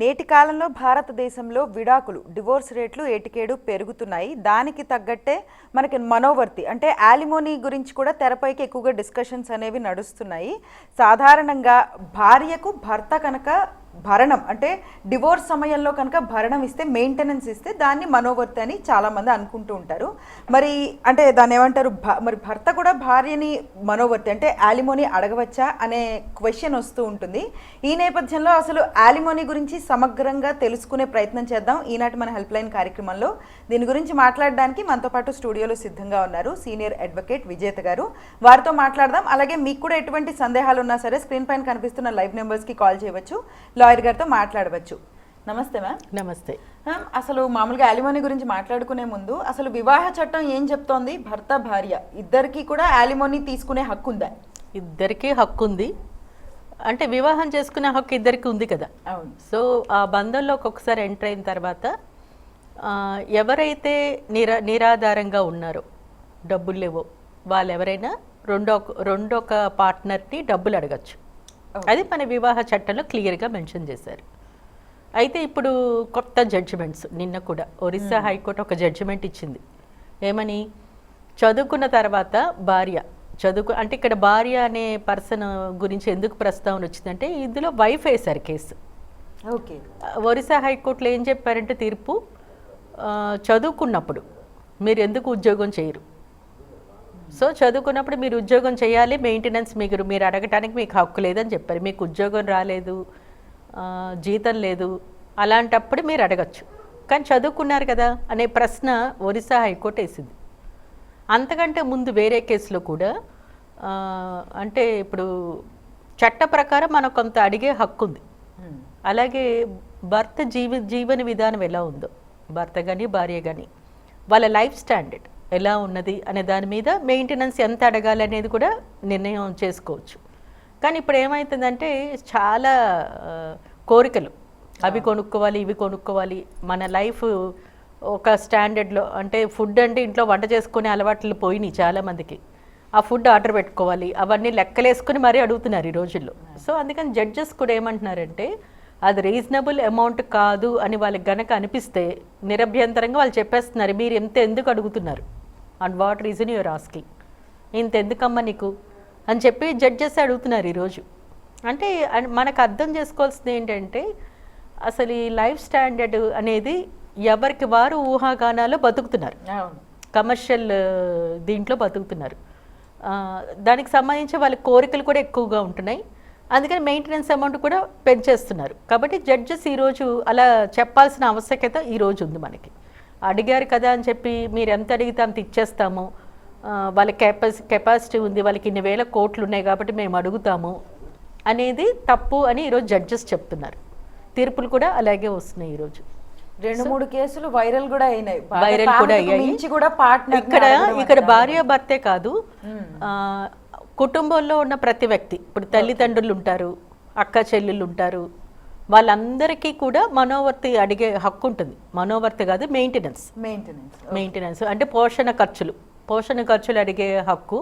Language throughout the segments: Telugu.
నేటి కాలంలో భారతదేశంలో విడాకులు డివోర్స్ రేట్లు ఏటికేడు పెరుగుతున్నాయి. దానికి తగ్గట్టే మనకి మనోవర్తి అంటే యాలిమోనీ గురించి కూడా తెరపైకి ఎక్కువగా డిస్కషన్స్ అనేవి నడుస్తున్నాయి. సాధారణంగా భార్యకు భర్త కనుక భరణం అంటే డివోర్స్ సమయంలో కనుక భరణం ఇస్తే మెయింటెనెన్స్ ఇస్తే దాన్ని మనోవర్తి అని చాలామంది అనుకుంటూ ఉంటారు. మరి అంటే దాన్ని ఏమంటారు? భ- మరి భర్త కూడా భార్యని మనోవర్తి అంటే యాలిమోనీ అడగవచ్చా అనే క్వశ్చన్ వస్తూ ఉంటుంది. ఈ నేపథ్యంలో అసలు యాలిమోనీ గురించి సమగ్రంగా తెలుసుకునే ప్రయత్నం చేద్దాం. ఈనాటి మన హెల్ప్ లైన్ కార్యక్రమంలో దీని గురించి మాట్లాడడానికి మనతో పాటు స్టూడియోలో సిద్ధంగా ఉన్నారు సీనియర్ అడ్వకేట్ విజేత గారు. వారితో మాట్లాడదాం. అలాగే మీకు కూడా ఎటువంటి సందేహాలు ఉన్నా సరే స్క్రీన్ పైన కనిపిస్తున్న లైవ్ నెంబర్స్కి కాల్ చేయవచ్చు. లాయర్ గారితో మాట్లాడవచ్చు. నమస్తే మ్యామ్. నమస్తే. మ్యామ్ అసలు మామూలుగా యాలిమోనీ గురించి మాట్లాడుకునే ముందు అసలు వివాహ చట్టం ఏం చెప్తోంది? భర్త భార్య ఇద్దరికి కూడా యాలిమోనీ తీసుకునే హక్కు ఉందా? ఇద్దరికీ హక్కు ఉంది. అంటే వివాహం చేసుకునే హక్కు ఇద్దరికి ఉంది కదా. అవును. సో ఆ బంధంలో ఒక్కొక్కసారి ఎంటర్ అయిన తర్వాత ఎవరైతే నిరా నిరాధారంగా ఉన్నారో డబ్బులు లేవో వాళ్ళు ఎవరైనా రెండో రెండొక పార్ట్నర్ని డబ్బులు అడగచ్చు. అది మన వివాహ చట్టంలో క్లియర్గా మెన్షన్ చేశారు. అయితే ఇప్పుడు కొత్త జడ్జిమెంట్స్ నిన్న కూడా ఒరిస్సా హైకోర్టు ఒక జడ్జిమెంట్ ఇచ్చింది. ఏమని? చదువుకున్న తర్వాత భార్య చదువుకు అంటే ఇక్కడ భార్య అనే పర్సన్ గురించి ఎందుకు ప్రస్తావన వచ్చిందంటే ఇందులో వైఫ్ వేశారు కేసు. ఓకే. ఒరిస్సా హైకోర్టులో ఏం చెప్పారంటే తీర్పు? చదువుకున్నప్పుడు మీరు ఎందుకు ఉద్యోగం చేయరు? సో చదువుకున్నప్పుడు మీరు ఉద్యోగం చేయాలి మెయింటెనెన్స్ మీకు మీరు అడగటానికి మీకు హక్కు లేదని చెప్పారు. మీకు ఉద్యోగం రాలేదు జీతం లేదు అలాంటప్పుడు మీరు అడగచ్చు. కానీ చదువుకున్నారు కదా అనే ప్రశ్న ఒరిస్సా హైకోర్టు వేసింది. అంతకంటే ముందు వేరే కేసులో కూడా అంటే ఇప్పుడు చట్ట ప్రకారం మనకు కొంత అడిగే హక్కు ఉంది. అలాగే భర్త జీవ జీవన విధానం ఎలా ఉందో భర్త కానీ భార్య కానీ వాళ్ళ లైఫ్ స్టాండర్డ్. ఎలా ఉన్నది అనే దాని మీద మెయింటెనెన్స్ ఎంత అడగాలి అనేది కూడా నిర్ణయం చేసుకోవచ్చు. కానీ ఇప్పుడు ఏమవుతుందంటే చాలా కోరికలు. అవి కొనుక్కోవాలి ఇవి కొనుక్కోవాలి. మన లైఫ్ ఒక స్టాండర్డ్లో అంటే ఫుడ్ అంటే ఇంట్లో వంట చేసుకునే అలవాట్లు పోయినాయి చాలామందికి. ఆ ఫుడ్ ఆర్డర్ పెట్టుకోవాలి. అవన్నీ లెక్కలేసుకుని మరీ అడుగుతున్నారు ఈ రోజుల్లో. సో అందుకని జడ్జెస్ కూడా ఏమంటున్నారంటే అది రీజనబుల్ అమౌంట్ కాదు అని వాళ్ళకి గనక అనిపిస్తే నిరభ్యంతరంగా వాళ్ళు చెప్పేస్తున్నారు మీరు ఎంత ఎందుకు అడుగుతున్నారు? And what reason your asking ఇంత ఎందుకమ్మా నీకు? అని చెప్పి జడ్జెస్ అడుగుతున్నారు ఈరోజు. అంటే మనకు అర్థం చేసుకోవాల్సింది ఏంటంటే అసలు ఈ లైఫ్ స్టాండర్డ్ అనేది ఎవరికి వారు ఊహాగానాల్లో బతుకుతున్నారు. కమర్షియల్ దీంట్లో బతుకుతున్నారు. దానికి సంబంధించి వాళ్ళ కోరికలు కూడా ఎక్కువగా ఉంటున్నాయి. అందుకని మెయింటెనెన్స్ అమౌంట్ కూడా పెంచేస్తున్నారు. కాబట్టి జడ్జెస్ ఈరోజు అలా చెప్పాల్సిన ఆవశ్యకత ఈరోజు ఉంది మనకి. అడిగారు కదా అని చెప్పి మీరు ఎంత అడిగితే అంత ఇచ్చేస్తాము. వాళ్ళ కెపాసి కెపాసిటీ ఉంది వాళ్ళకి ఇన్ని వేల కోట్లు ఉన్నాయి కాబట్టి మేము అడుగుతాము అనేది తప్పు అని ఈరోజు జడ్జెస్ చెప్తున్నారు. తీర్పులు కూడా అలాగే వస్తున్నాయి ఈరోజు. రెండు మూడు కేసులు వైరల్ కూడా అయినాయి. వైరల్ కూడా అయ్యాయి. కూడా పార్ట్నర్ ఇక్కడ ఇక్కడ భార్య భర్తే కాదు. కుటుంబంలో ఉన్న ప్రతి వ్యక్తి ఇప్పుడు తల్లిదండ్రులు ఉంటారు అక్క చెల్లెళ్ళు ఉంటారు వాళ్ళందరికీ కూడా మనోవర్తి అడిగే హక్కు ఉంటుంది. మనోవర్తి కాదు మెయింటెనెన్స్ మెయింటెనెన్స్ మెయింటెనెన్స్ అంటే పోషణ ఖర్చులు. పోషణ ఖర్చులు అడిగే హక్కు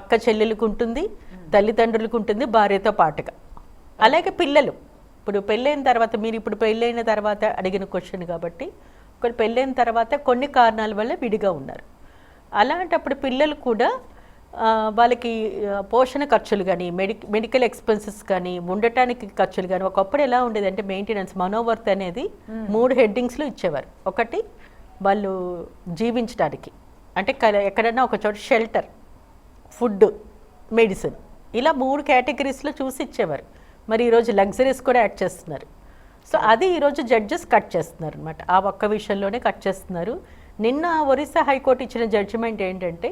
అక్క చెల్లెలకు ఉంటుంది తల్లిదండ్రులకు ఉంటుంది భార్యతో పాటుగా. అలాగే పిల్లలు. ఇప్పుడు పెళ్ళైన తర్వాత మీరు ఇప్పుడు పెళ్ళైన తర్వాత అడిగిన క్వశ్చన్ కాబట్టి ఒకరు పెళ్ళైన తర్వాత కొన్ని కారణాల వల్ల విడిగా ఉన్నారు. అలాంటప్పుడు పిల్లలు కూడా వాళ్ళకి పోషణ ఖర్చులు కానీ మెడి మెడికల్ ఎక్స్పెన్సెస్ కానీ ఉండటానికి ఖర్చులు కానీ ఒకప్పుడు ఎలా ఉండేది అంటే మెయింటెనెన్స్ మనోవర్త్ అనేది మూడు హెడ్డింగ్స్లో ఇచ్చేవారు. ఒకటి వాళ్ళు జీవించడానికి అంటే ఎక్కడైనా ఒక చోట షెల్టర్ ఫుడ్ మెడిసిన్ ఇలా మూడు కేటగిరీస్లో చూసి ఇచ్చేవారు. మరి ఈరోజు లగ్జరీస్ కూడా యాడ్ చేస్తున్నారు. సో అది ఈరోజు జడ్జెస్ కట్ చేస్తున్నారు అనమాట ఆ ఒక్క విషయంలోనే కట్ చేస్తున్నారు. నిన్న ఒరిస్సా హైకోర్టు ఇచ్చిన జడ్జిమెంట్ ఏంటంటే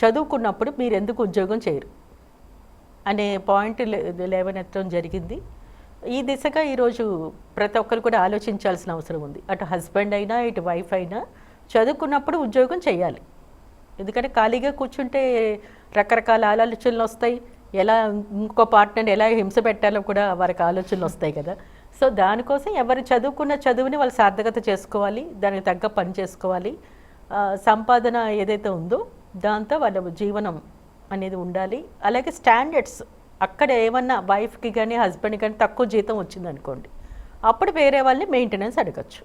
చదువుకున్నప్పుడు మీరు ఎందుకు ఉద్యోగం చేయరు? అనే పాయింట్ లేవనెత్తడం జరిగింది. ఈ దిశగా ఈరోజు ప్రతి ఒక్కరు కూడా ఆలోచించాల్సిన అవసరం ఉంది. అటు హస్బెండ్ అయినా ఇటు వైఫ్ అయినా చదువుకున్నప్పుడు ఉద్యోగం చేయాలి. ఎందుకంటే ఖాళీగా కూర్చుంటే రకరకాల ఆలోచనలు వస్తాయి. ఎలా ఇంకో పార్ట్నర్ ఎలా హింస పెట్టాలో కూడా వారికి ఆలోచనలు వస్తాయి కదా. సో దానికోసం ఎవరు చదువుకున్న చదువుని వాళ్ళు సార్థకత చేసుకోవాలి. దానికి తగ్గ పని చేసుకోవాలి. సంపాదన ఏదైతే ఉందో దాంతో వాళ్ళ జీవనం అనేది ఉండాలి. అలాగే స్టాండర్డ్స్ అక్కడ ఏమన్నా వైఫ్కి కానీ హస్బెండ్కి కానీ తక్కువ జీతం వచ్చిందనుకోండి అప్పుడు వేరే వాళ్ళని మెయింటెనెన్స్ అడగచ్చు.